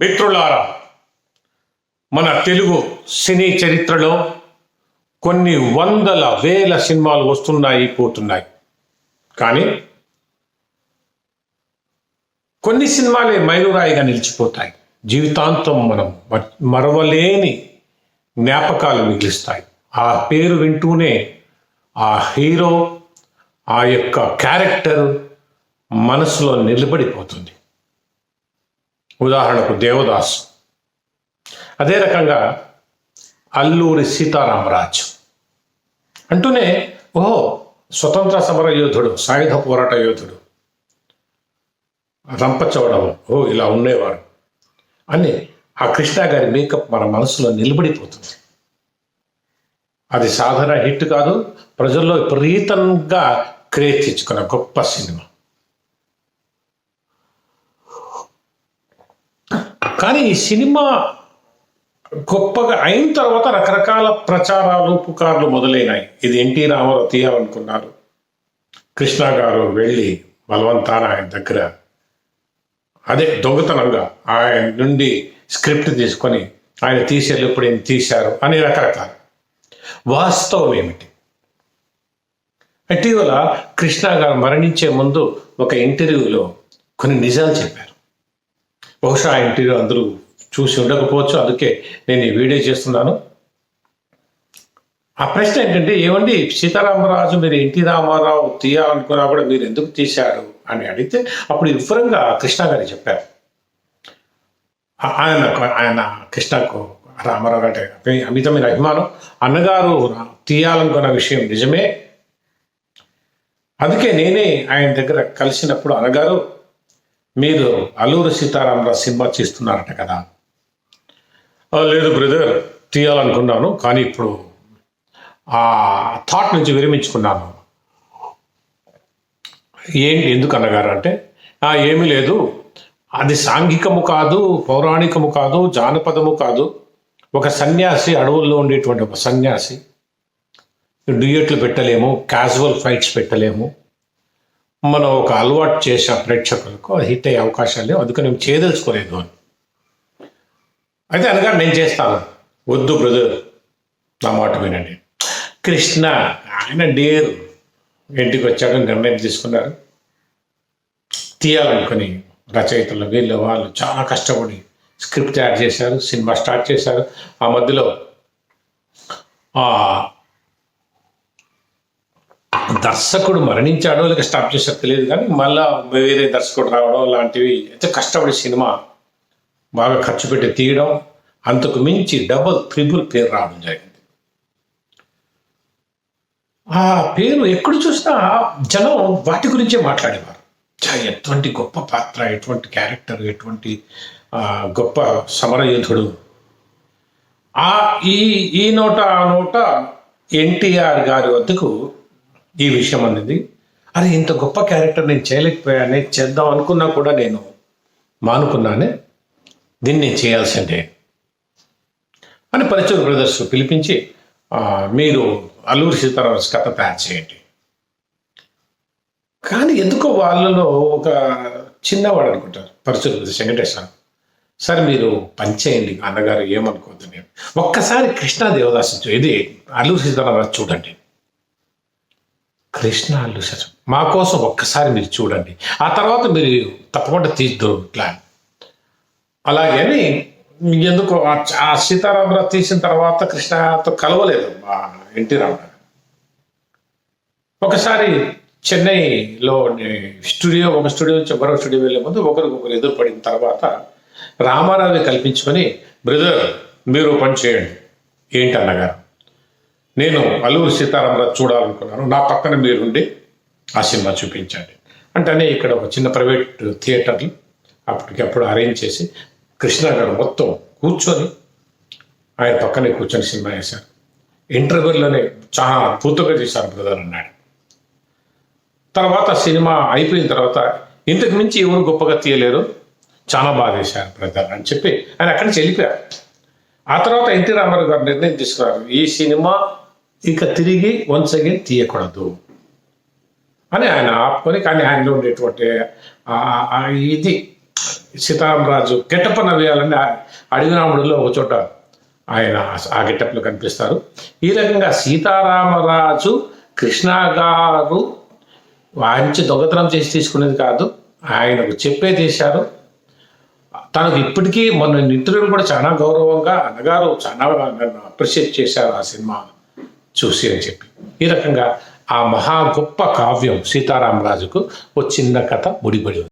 మిత్రులారా మన తెలుగు సినీ చరిత్రలో కొన్ని వందల వేల సినిమాలు వస్తున్నాయి పోతున్నాయి. కానీ కొన్ని సినిమాలే మైలురాయిగా నిలిచిపోతాయి. జీవితాంతం మనం మరవలేని జ్ఞాపకాలు మిగిలిస్తాయి. ఆ పేరు వింటూనే ఆ హీరో ఆ యొక్క క్యారెక్టర్ మనసులో నిలబడిపోతుంది. ఉదాహరణకు దేవదాస్. అదే రకంగా అల్లూరి సీతారామరాజు. అంటూనే ఓహో స్వతంత్ర సమర యోధుడు సాయుధ పోరాట యోధుడు. రంపచోడవ ఓ ఇలా ఉండేవారు. అని ఆ కృష్ణ గారి మేకప్ మన మనసులో నిలబడిపోతుంది. అది సాధారణ హిట్ కాదు ప్రజల్లో విపరీతంగా క్రేజ్ తెచ్చుకున్న గొప్ప సినిమా. కానీ ఈ సినిమా గొప్పగా అయిన తర్వాత రకరకాల ప్రచారాలు పుకార్లు మొదలైనాయి. ఇది ఎన్టీ రామారావు తీయాలనుకున్నారు కృష్ణ గారు వెళ్ళి బలవంతాన ఆయన దగ్గర. అదే దొంగతనంగా ఆయన నుండి స్క్రిప్ట్ తీసుకొని ఆయన తీసేది ఇప్పుడు ఏం తీశారు అని రకరకాల. వాస్తవం ఏమిటి? ఇటీవల కృష్ణ గారు మరణించే ముందు ఒక ఇంటర్వ్యూలో కొన్ని నిజాలు చెప్పారు. బహుశా ఆ ఇంటీరియర్ అందరూ చూసి ఉండకపోవచ్చు. అందుకే నేను ఈ వీడియో చేస్తున్నాను. ఆ ప్రశ్న ఏంటంటే ఏమండి సీతారామరాజు మీరు ఎన్టీ రామారావు తీయాలనుకున్నా కూడా మీరు ఎందుకు తీశారు అని అడిగితే అప్పుడు వివరంగా కృష్ణ గారు చెప్పారు. ఆయన ఆయన కృష్ణకు రామారావు అంటే అమితమైన అభిమానం. అన్నగారు తీయాలనుకున్న విషయం నిజమే. అందుకే నేనే ఆయన దగ్గర కలిసినప్పుడు అన్నగారు మీరు అల్లూరు సీతారామరావు సినిమా చేస్తున్నారట కదా. లేదు బ్రదర్ తీయాలనుకున్నాను కానీ ఇప్పుడు ఆ థాట్ నుంచి విరమించుకున్నాను. ఏంటి ఎందుకు అన్నగారు అంటే ఏమీ లేదు. అది సాంఘికము కాదు పౌరాణికము కాదు జానపదము కాదు. ఒక సన్యాసి అడవుల్లో ఉండేటువంటి ఒక సన్యాసి. డ్యూయట్లు పెట్టలేము క్యాజువల్ ఫైట్స్ పెట్టలేము. మనం ఒక అలవాటు చేసే ప్రేక్షకులకు అది హిట్ అయ్యే అవకాశాలు లేవు. అందుకని మేము చేయదలుచుకోలేదు అని. అయితే అనగా నేను చేస్తాను. వద్దు బ్రదర్ నా మాట వినండి. కృష్ణ ఆయన డేర్ ఇంటికి వచ్చాక నిర్ణయం తీసుకున్నారు. తీయాలనుకుని రచయితలు వీళ్ళు వాళ్ళు చాలా కష్టపడి స్క్రిప్ట్ తయారు చేశారు సినిమా స్టార్ట్ చేశారు. ఆ మధ్యలో దర్శకుడు మరణించాడో లేక స్టాప్ చేసే తెలియదు కానీ మళ్ళా వేరే దర్శకుడు రావడం లాంటివి అయితే కష్టపడి సినిమా బాగా ఖర్చు పెట్టి తీయడం అంతకు మించి డబుల్ త్రిబుల్ పేరు రావడం జరిగింది. ఆ పేరు ఎక్కడ చూసినా జనం వాటి గురించే మాట్లాడేవారు. ఎటువంటి గొప్ప పాత్ర ఎటువంటి క్యారెక్టర్ ఎటువంటి గొప్ప సమరయోధుడు. ఆ ఈ ఈ నోట ఆ నోట ఎన్టీఆర్ గారి వద్దకు ఈ విషయం అనేది అరే ఇంత గొప్ప క్యారెక్టర్ నేను చేయలేకపోయానే చేద్దాం అనుకున్నా కూడా నేను మానుకున్నానే దీన్ని నేను చేయాల్సిందే అని పరిచయ బ్రదర్స్ పిలిపించి మీరు అల్లూరి సీతారామస్ కథ తయారు చేయండి. కానీ ఎందుకో వాళ్ళలో ఒక చిన్నవాడు అనుకుంటారు పరిచయ బ్రదర్స్ వెంకటేశ్వర సరే. మీరు పనిచేయండి అన్నగారు ఏమనుకోవద్దు నేను ఒక్కసారి కృష్ణా దేవదాసు ఇది అల్లూరి సీతారామరాజు చూడండి. కృష్ణ అల్లు మా కోసం ఒక్కసారి మీరు చూడండి. ఆ తర్వాత మీరు తప్పకుండా తీద్దు ప్లాన్ అలాగని ఎందుకు ఆ- సీతారామరావు తీసిన తర్వాత కృష్ణతో కలవలేదు మా ఎన్టీ రామారావు ఒకసారి చెన్నైలో స్టూడియో ఒక స్టూడియో నుంచి మరో స్టూడియో వెళ్ళే ముందు ఒకరికొకరు ఎదురుపడిన తర్వాత రామారావుని కల్పించుకొని బ్రదర్ మీరు పని చేయండి. ఏంటన్నగారు నేను అల్లూరు సీతారామరాజు చూడాలనుకున్నాను. నా పక్కన మీరుండి ఆ సినిమా చూపించండి. అంటేనే ఇక్కడ ఒక చిన్న ప్రైవేట్ థియేటర్లు అప్పటికప్పుడు అరేంజ్ చేసి కృష్ణ గారు మొత్తం కూర్చొని ఆయన పక్కనే కూర్చొని సినిమా వేశారు ఇంటర్వ్యూలోనే చాలా అద్భుతంగా చేశారు బ్రదర్ అన్నాడు. తర్వాత సినిమా అయిపోయిన తర్వాత ఇంతకు మించి ఎవరు గొప్పగా తీయలేరు. చాలా బాగా చేశారు బ్రదర్ అని చెప్పి ఆయన అక్కడి నుంచి వెళ్ళిపోయారు. ఆ తర్వాత ఎన్టీ రామారావు గారు నిర్ణయం తీసుకున్నారు. ఈ సినిమా ఇక తిరిగి వన్స్ అగైన్ తీయకూడదు. అని ఆయన ఆపుకొని కానీ ఆయనలో ఉండేటువంటి ఇది సీతారామరాజు గెటప్పన వేయాలని అడవిరాముడిలో ఒక చోట ఆయన ఆ గెటప్లో కనిపిస్తారు. ఈ రకంగా సీతారామరాజు కృష్ణ గారు వారించి దొంగతనం చేసి తీసుకునేది కాదు ఆయనకు చెప్పే చేశారు. తనకు ఇప్పటికీ మన ఇంటర్వ్యూలు కూడా చాలా గౌరవంగా అన్నగారు చాలా నన్ను అప్రిషియేట్ చేశారు ఆ సినిమా. చూసి అని చెప్పి. ఈ రకంగా ఆ మహా గొప్ప కావ్యం సీతారామరాజుకు ఓ చిన్న కథ ముడిపడి ఉంది.